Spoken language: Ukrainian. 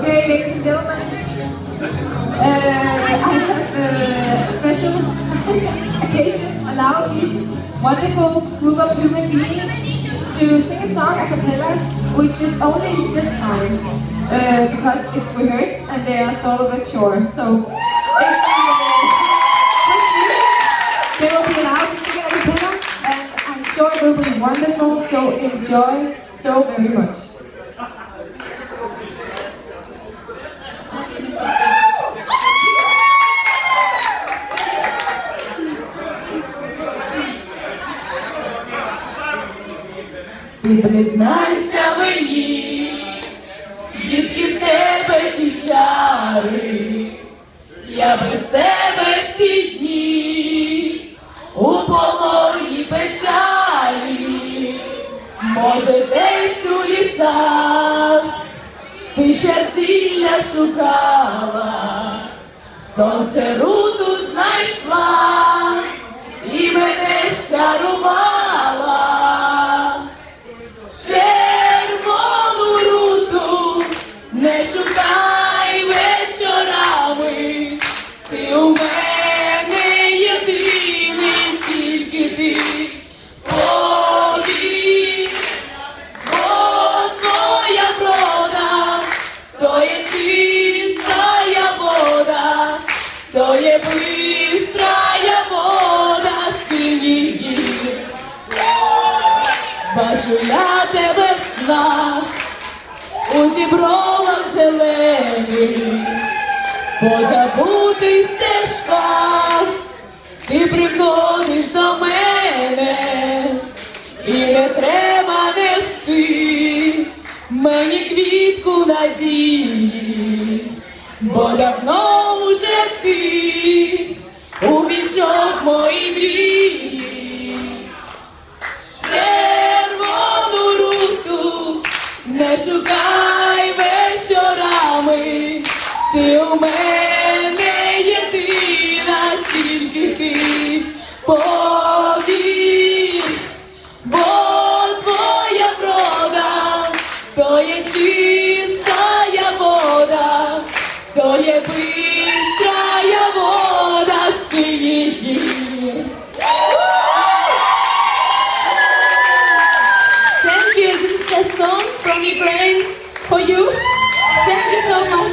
and gentlemen, uh, I have a special occasion allowed this wonderful group of human beings to sing a song a cappella, which is only this time uh, because it's rehearsed and they are sort of a chore. So, if, uh, they will be allowed to sing a cappella, and I'm sure it will be wonderful. So enjoy so very much. Ти признайся мені, звідки в тебе ці чари, я без тебе всі дні у полоні печалі, може, десь у лісах ти чертілля шукала, сонце руту я тебе в снах, у зібровах зелених, по забутих стежках, ти приходиш до мене, і не треба нести мені квітку надії, бо давно ти у мене єдина, тільки ти повір, бо твоя врода, то є чистая вода, то є бистрая вода синій. Thank you. This is a song from Ukraine for you.